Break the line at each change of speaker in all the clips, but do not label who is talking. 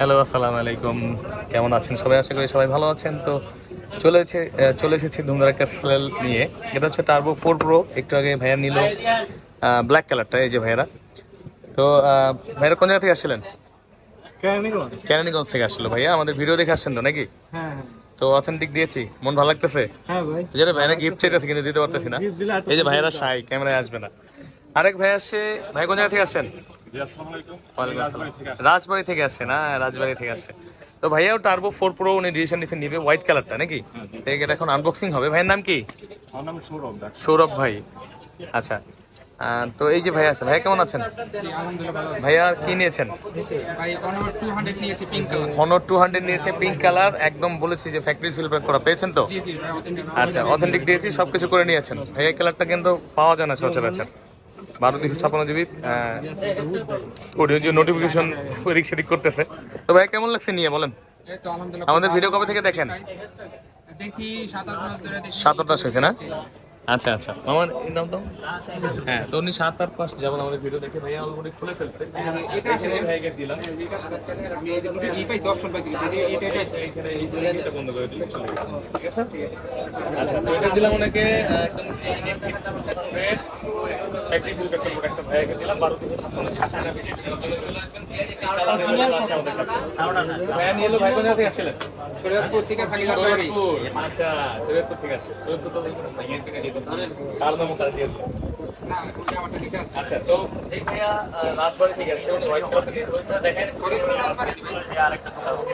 Hello আসসালামু আলাইকুম। কেমন আছেন সবাই? আশা করি সবাই ভালো আছেন। তো চলেছে চলে এসেছি ধুমধার একটা সেল নিয়ে। এটা হচ্ছে টার্বো ফোর প্রো একটু আগে ভাইয়া নিল ব্ল্যাক কালারটা এই যে ভাইয়ারা। তো ভাইয়ারা কোন জায়গা থেকে আসছিলেন
কেরানীগঞ্জ।
থেকে আসলো ভাইয়া। আমাদের ভিডিও দেখে আসছেন তো নাকি?
হ্যাঁ
তো অথেন্টিক দিয়েছি। মন ভালো লাগতেছে?
হ্যাঁ
যেটা ভাইয়ারা গিফট চাইতেছে কিন্তু দিতে পারতেছি না। এই যে ভাইয়ারা সাই ক্যামেরায় আসবে না। আরেক ভাই আসছে ভাই কোন জায়গা থেকে আসছেন। রাজবাড়ি থেকে আসছে। না? রাজবাড়ি থেকে আসছে। তো ভাইয়াও টার্বো ফোর প্রো উনি ডিসিশন নিতে নিবে হোয়াইট কালারটা নাকি? এটা এখন আনবক্সিং হবে। ভাইয়ের নাম কি?
সৌরভ
ভাই। আচ্ছা। তো এই যে ভাই আছে ভাইয়া কেমন আছেন?
আলহামদুলিল্লাহ ভালো আছি।
ভাইয়া কি নিয়েছেন? হনর টু হান্ড্রেড নিয়েছে পিঙ্ক কালার একদম বলেছি যে ফ্যাক্টরি সিলভার করা। পেয়েছেন তো? আচ্ছা অথেন্টিক দিয়েছি সবকিছু করে নিয়েছেন। ভাইয়া কালারটা কিন্তু পাওয়া যায় না সচরাচর। বারো দুশো ছাপান্ন জিবি অডিও যে নোটিফিকেশন এদিক সেদিক করতেছে। তো ভাই কেমন লাগছে নিয়ে বলেন? আমাদের ভিডিও কবে থেকে দেখেন?
দেখি সাত আট মাস
সাত আট মাস হয়েছে না? আচ্ছা আচ্ছা। আমার এই নাম তো। হ্যাঁ তো উনি সাত আট মাস যেমন আমাদের ভিডিও দেখে ভাইয়া অলরেডি খুলে ফেলছে।
এটা আসলে
ভাইকে দিলাম।
এই অপশন পাইছি। এটা এটা এটা
এইখানে এই জায়গাটা বন্ধ করে দিলে চলে গেছে। ঠিক আছে? আচ্ছা তো এটা দিলাম ওনাকে আহ, একদম প্র্যাকটিস একটা প্রোডাক্ট ভাইয়াকে দিলাম বারো থেকে ছাপ্পান্ন। চায়না ভিডিও চলে আসবেন ভাইয়া নিয়ে এলো ভাই কোথা থেকে আসছিলেন?
শরীয়তপুর থেকে থাকি
আচ্ছা শরীয়তপুর থেকে আসছে। শরীয়তপুর তো ভাইয়া থেকে দিয়ে দিচ্ছে কার নাম কার দিয়ে দিল
না ওই আমারটা নিচে আছে
আচ্ছা তো এই ভাইয়া রাজবাড়ি থেকে আসছে উনি হোয়াইট কালার থেকে ওইটা দেখেন
দিবেন
আরেকটা কথা বলতে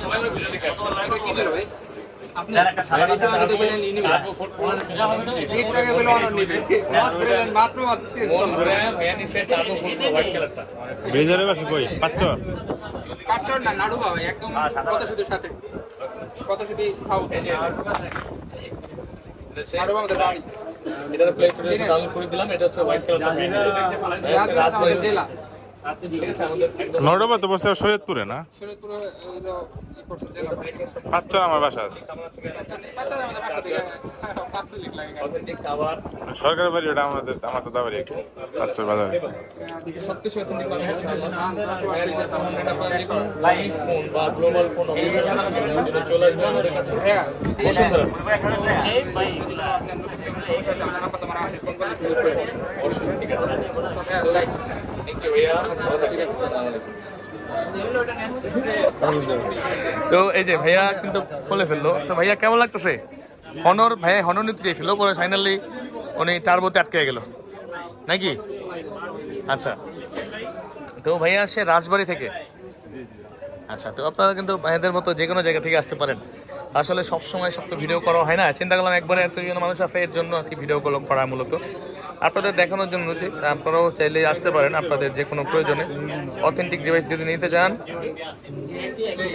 সবাই
এটা এটা
মন
ব্রেজারের পাশে কই? পাচ্ছ
কাটচর না নাড়ু বাবা একদম কত শুধু সাথে? কত শুধু সাউথ? নাড়ু বাবা বাড়ি
এটার প্লেট করে দিলাম এটা হচ্ছে হোয়াইট
আমাদের জেলা।
একদম
তো বসে শরীয়তপুরে না? পাচ্ছ আমার বাসা আছে।
বাচ্চা আমাদের বাসা থেকে পাঁচ লিখ লাগে
অথেন্টিক খাবার
সরকারি বাড়ি, ওটা আমাদের, আমার বাড়ি একটু। পাচ্ছ বাজারে।
ঠিক তো এই যে ভাইয়া কিন্তু খুলে ফেলল। তো ভাইয়া কেমন লাগতেছে? হনর, ভাইয়া হনর নিতে চাইছিল, পরে ফাইনালি উনি টার্বোতে আটকে গেল। নাকি? আচ্ছা। তো ভাইয়া আসে রাজবাড়ি থেকে। আচ্ছা তো আপনারা কিন্তু ভাইয়াদের মতো যে কোনো জায়গা থেকে আসতে পারেন। আসলে সব সময় সব তো ভিডিও করা হয় না। চিন্তা করলাম একবারে এতজন মানুষ আছে, এর জন্য আর কি ভিডিও গুলো করা মূলত। আপনাদের দেখানোর জন্য যে আপনারাও চাইলে আসতে পারেন আপনাদের যে কোনো প্রয়োজনে। অথেন্টিক ডিভাইস যদি নিতে চান,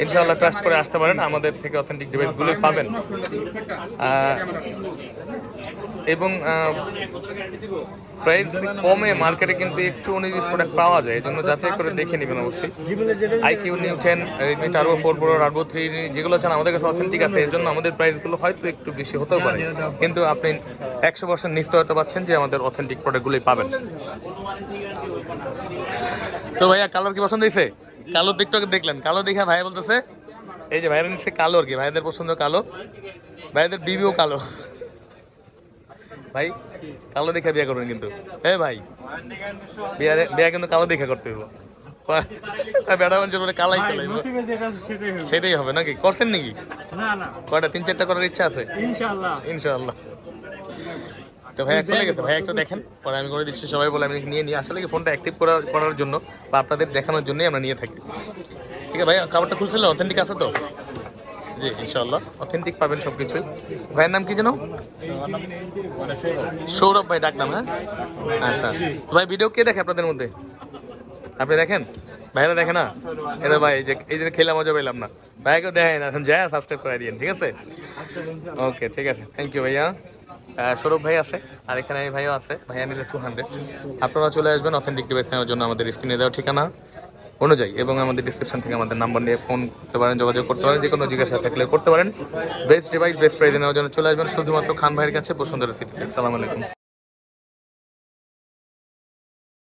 ইনশাআল্লাহ ট্রাস্ট করে আসতে পারেন। আমাদের থেকে অথেন্টিক ডিভাইসগুলো পাবেন। এবং প্রাইস কমে মার্কেটে কিন্তু একটু উনিশ প্রোডাক্ট পাওয়া যায়। এই জন্য যাচাই করে দেখে নেবেন অবশ্যই। আইকিউ নিয়েছেন Redmi turbo four pro turbo three যেগুলো চান আমাদের কাছে অথেন্টিক আছে এর জন্য আমাদের প্রাইসগুলো হয়তো একটু বেশি হতেও পারে। কিন্তু আপনি একশো পার্সেন্ট নিশ্চয়তা পাচ্ছেন যে আমাদের অথেন্টিক প্রোডাক্টগুলোই পাবেন। তো ভাইয়া কালার কি পছন্দ হয়েছে? কালো দিকটা দেখলেন কালো দেখে ভাই বলতেছে এই যে ভাইয়ের নিচ্ছে কালো আর কি ভাইদের পছন্দ কালো ভাইদের বিবিও কালো। ভাই কালো দেখে বিয়ে করবেন কিন্তু। হ্যাঁ ভাই বিয়ে বিয়ে কিন্তু কালো দেখে করতে হইব। বেড়া মানুষের উপরে কালাই চলে সেটাই হবে। নাকি? করছেন নাকি?
না না।
কয়টা তিন চারটা করার ইচ্ছা আছে?
ইনশাআল্লাহ।
ইনশাআল্লাহ। তো ভাই খুলে গেছে ভাই একটু দেখেন। পরে আমি করে দিচ্ছি সবাই বলে আমি নিয়ে নিই। আসলে কি ফোনটা অ্যাক্টিভ করার করার জন্য বা আপনাদের দেখানোর জন্যই আমরা নিয়ে থাকি। ঠিক আছে ভাই কাপড়টা খুলছিলেন অথেন্টিক আছে তো? জি ইনশাল্লাহ অথেন্টিক পাবেন সব কিছুই ভাইয়ের নাম কি যেন? সৌরভ ভাই ডাক নাম হ্যাঁ? আচ্ছা। ভাই ভিডিও কে দেখে আপনাদের মধ্যে? আপনি দেখেন? ভাইরা দেখে না? এটা ভাই এই যে এই যে খেলা মজা পেলাম না। ভাইকেও দেখেন এখন যায় সাবস্ক্রাইব করে দিন ঠিক আছে? ওকে ঠিক আছে। থ্যাংক ইউ ভাইয়া। সৌরভ ভাই আছে, আর এখানে এই ভাইও আছে, ভাইয়া নিলে টু হান্ড্রেড আপনারা চলে আসবেন অথেন্টিক ডিভাইস নেওয়ার জন্য আমাদের স্ক্রিনে দেওয়া ঠিকানা অনুযায়ী, এবং আমাদের ডিসক্রিপশন থেকে আমাদের নাম্বার নিয়ে ফোন করতে পারেন, যোগাযোগ করতে পারেন, যে কোনো জিজ্ঞাসা থাকলে করতে পারেন। বেস্ট ডিভাইস বেস্ট প্রাইজে নেওয়ার জন্য চলে আসবেন, শুধুমাত্র খান ভাইয়ের কাছে বসুন্ধরা সিটিতে সালাম আলাইকুম।